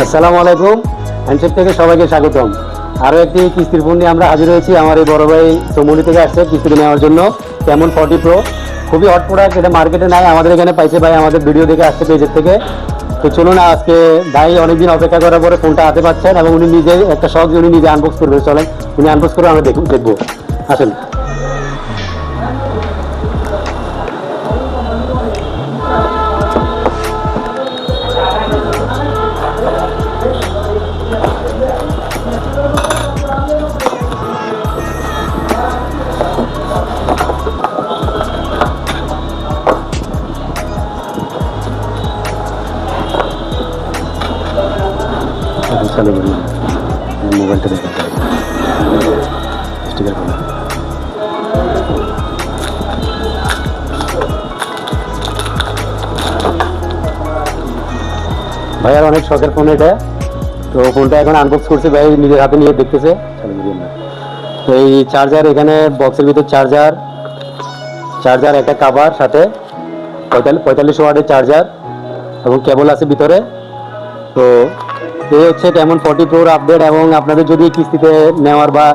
আসসালামু আলাইকুম। হ্যান্ডশেক থেকে সবাইকে স্বাগতম। আরও একটি কিস্তির ফোন নিয়ে আমরা হাজির হয়েছি আমার এই বড় ভাই চৌমনি থেকে আসছে কিস্তি নেওয়ার জন্য। কেমন ফর্টি প্রো খুবই হট প্রোডাক্ট এটা মার্কেটে নাই, আমাদের এখানে পাইছে ভাই, আমাদের ভিডিও দেখে আসছে পেজের থেকে। তো চলুন আজকে ভাই অনেকদিন অপেক্ষা করার পরে ফোনটা হাতে পাচ্ছেন এবং উনি নিজে একটা শখ উনি নিজে আনবক্স করবে। চলেন, উনি আনবক্স করে আমরা দেখব দেখব। আসেন। চালু মোবাইলটা স্টিকার করা ভাইয়ার অনেক শখের ফোন এটা। তো ফোনটা এখন আনবক্স করছে, ভাই নিজের হাতে নিয়ে দেখতেছে। তো এই চার্জার এখানে বক্সের ভিতর চার্জার চার্জার একটা কাভার সাথে পঁয়তাল্লিশ ওয়ার্ডের চার্জার এবং কেবল আছে ভিতরে। তো এই হচ্ছে কেমন ফর্টি প্রোর আপডেট এবং আপনাদের যদি কিস্তিতে নেওয়ার বা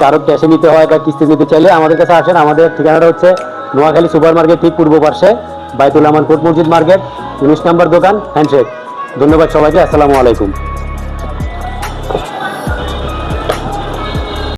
কারও ক্যাশে নিতে হয় বা কিস্তি নিতে চাইলে আমাদের কাছে আসেন। আমাদের ঠিকানাটা হচ্ছে নোয়াখালী সুপার মার্কেট ঠিক পূর্ব পার্শ্বে বাইতুল আমান কোট মসজিদ মার্কেট, উনিশ নম্বর দোকান, হ্যান্ডশেক। ধন্যবাদ সবাইকে, আসসালামু আলাইকুম।